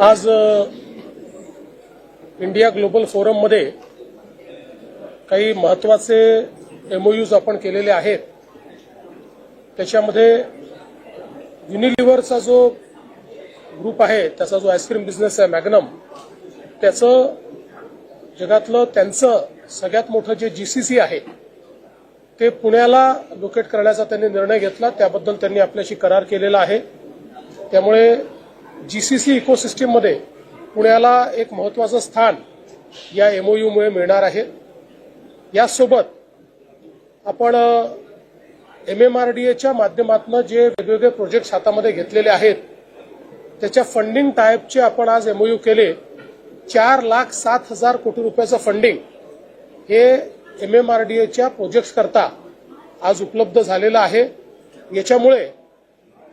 आज India global फोरममध्ये काही महत्त्वाचे एमओयूज आपण केलेले आहेत. त्याच्यामध्ये युनिलिव्हरचा जो ग्रुप आहे त्याचा जो आईस्क्रीम बिझनेस आहे मॅग्नम त्याचं जगातलं त्यांचं सगळ्यात मोठं जे जीसीसी आहे ते पुण्याला लोकेट करण्याचा त्यांनी निर्णय घेतला. त्याबद्दल त्यांनी आपल्याशी करार केलेला आहे. त्यामुळे जीसीसी इकोसिस्टीममध्ये पुण्याला एक महत्वाचं स्थान या एमओयूमुळे मिळणार आहे. यासोबत आपण एम एम आर डी एच्या माध्यमातून जे वेगवेगळे प्रोजेक्ट हातामध्ये घेतलेले आहेत त्याच्या फंडिंग टाईपचे आपण आज एमओयू केले. चार लाख सात हजार कोटी रुपयाचं फंडिंग हे एम एम आर डी एच्या प्रोजेक्ट्सकरता आज उपलब्ध झालेलं आहे. याच्यामुळे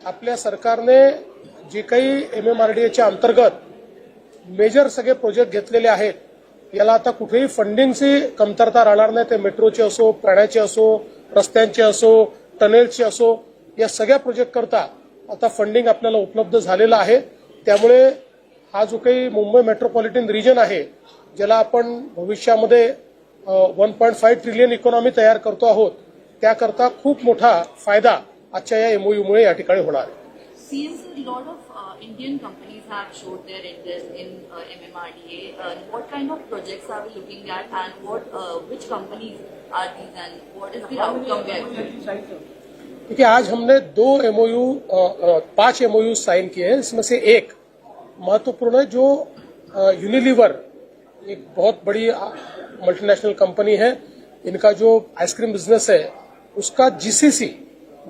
आपल्या सरकारने जे काही एम एम आर डी एच्या अंतर्गत मेजर सगळे प्रोजेक्ट घेतलेले आहेत याला आता कुठेही फंडिंगची कमतरता राहणार नाही. ते मेट्रोचे असो प्राण्याचे असो रस्त्यांचे असो टनेलचे असो या सगळ्या प्रोजेक्ट करता आता फंडिंग आपल्याला उपलब्ध झालेलं आहे. त्यामुळे हा जो काही मुंबई मेट्रोपॉलिटन रिजन आहे ज्याला आपण भविष्यामध्ये one point five trillion economy तयार करतो आहोत त्याकरता खूप मोठा फायदा आजच्या या एमओयूमुळे या ठिकाणी होणार आहे. Since a lot of uh, Indian companies have showed their interest in uh, MMRDA, uh, what kind of projects are we looking at and what, uh, which companies are these and what is the outcome we are expecting? देखिए आज हमने दो MOU पाँच MOU sign किए हैं इसमें से एक महत्वपूर्ण है जो यूनिलीवर एक बहुत बड़ी मल्टीनेशनल कंपनी है इनका जो आइसक्रीम बिज़नेस है उसका जीसीसी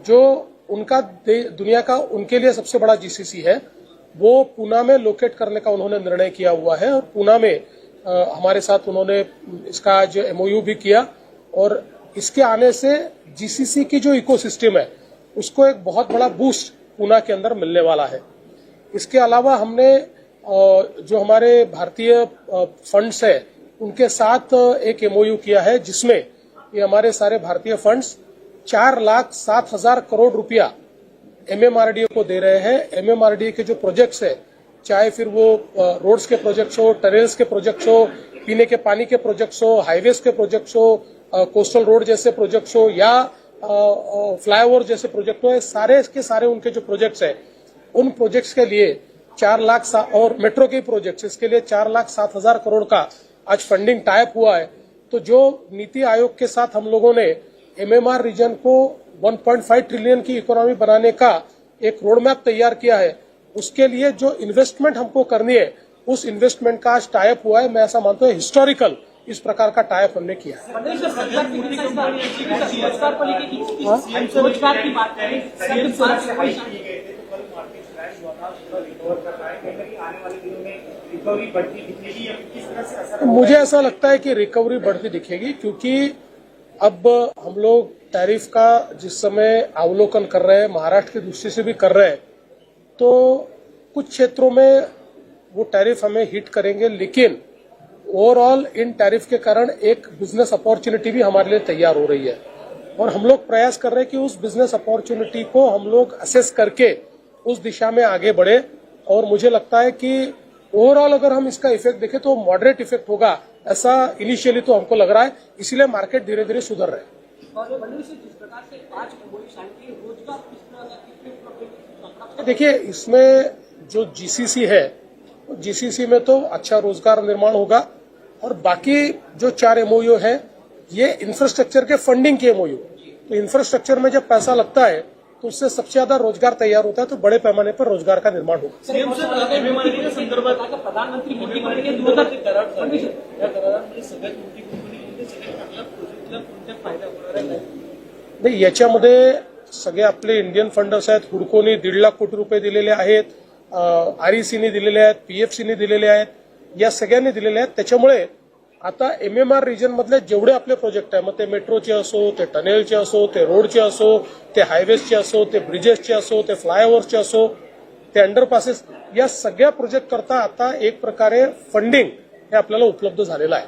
जो उनका दुनिया का उनके लिए सबसे बड़ा जीसीसी है। वो पूना में लोकेट करने का उन्होंने निर्णय किया हुआ है और पूना में अ, हमारे साथ उन्होंने इसका आज एमओयू भी किया और इसके आने से जीसीसी की जो इकोसिस्टम है उसको एक बहुत बड़ा बूस्ट पूना के अंदर मिलने वाला है। इसके अलावा हमने जो हमारे भारतीय फंड्स है उनके साथ एक एमओयू किया है जिसमें ये हमारे सारे भारतीय फंड्स चार लाख सात हज़ार करोड़ रुपया एमएमआरडीए को दे रहे हैं। एमएमआरडीए के जो प्रोजेक्ट्स है, चाहे फिर वो रोड्स के प्रोजेक्ट्स हो टनल्स के प्रोजेक्ट्स हो, पीने के पानी के प्रोजेक्ट्स हो हाईवेज के प्रोजेक्ट्स हो कोस्टल रोड जैसे प्रोजेक्ट्स हो, या फ्लाईओवर जैसे प्रोजेक्ट हो सारे के सारे उनके जो प्रोजेक्ट्स है, उन प्रोजेक्ट्स के लिए चार लाख और मेट्रो के प्रोजेक्ट्स इसके लिए चार लाख सात हज़ार करोड़ का आज फंडिंग टाइप हुआ है। तो जो नीति आयोग के साथ हम लोगों ने एमएमआर रीजन को 1.5 ट्रिलियन की इकोनॉमी बनाने का एक रोड मैप तैयार किया है। उसके लिए जो इन्वेस्टमेंट हमको करनी है उस इन्वेस्टमेंट का आज टाइप हुआ है। मैं ऐसा मानता हूँ हिस्टोरिकल इस प्रकार का टाइप हमने किया है। तो है? कहीं ना कहीं आने वाले दिनों में रिकवरी बढ़ती दिखेगी या किस तरह से असर मुझे ऐसा लगता है कि रिकवरी बढ़ती दिखेगी क्योंकि अब हम लोग टैरिफ का जिस समय अवलोकन कर रहे हैं, महाराष्ट्र की दृष्टि से भी कर रहे हैं तो कुछ क्षेत्रों में वो टैरिफ हमें हिट करेंगे, लेकिन ओवरऑल इन टैरिफ के कारण एक बिज़नेस अपॉर्चुनिटी भी हमारे लिए तैयार हो रही है। और हम लोग प्रयास कर रहे हैं कि उस बिज़नेस अपॉर्चुनिटी को हम लोग असेस करके उस दिशा में आगे बढ़े। और मुझे लगता है कि ओवरऑल अगर हम इसका इफ़ेक्ट देखें तो मॉडरेट इफ़ेक्ट होगा। ऐसा इनिशियली तो हमको लग रहा है इसीलिए मार्केट धीरे धीरे सुधर रहे हैं। प्रॉफिट देखिए इसमें जो जीसीसी है जीसीसी में तो अच्छा रोज़गार निर्माण होगा और बाकी जो चार एमओयू है ये इंफ्रास्ट्रक्चर के फंडिंग के एमओयू तो इंफ्रास्ट्रक्चर में जब पैसा लगता है तो उससे सबसे ज्यादा रोजगार तैयार होता है तो बड़े पैमाने पर रोजगार का निर्माण होगा। प्रधानमंत्री नाही याच्यामध्ये सगळे आपले इंडियन फंडर्स आहेत हुडकोनी दीड लाख कोटी रुपये दिलेले आहेत आर ई सीने दिलेले आहेत पी एफ दिलेले आहेत या सगळ्यांनी दिलेले आहेत. त्याच्यामुळे आता एम एम आर रिजन मधले जेवढे आपले प्रोजेक्ट आहे मग ते मेट्रोचे असो ते टनेलचे असो ते रोडचे असो ते हायवेजचे असो ते ब्रिजेसचे असो ते फ्लायओव्हरचे असो ते अंडरपासेस या सगळ्या प्रोजेक्ट करता आता एक प्रकारे फंडिंग हे आपल्याला उपलब्ध झालेलं आहे.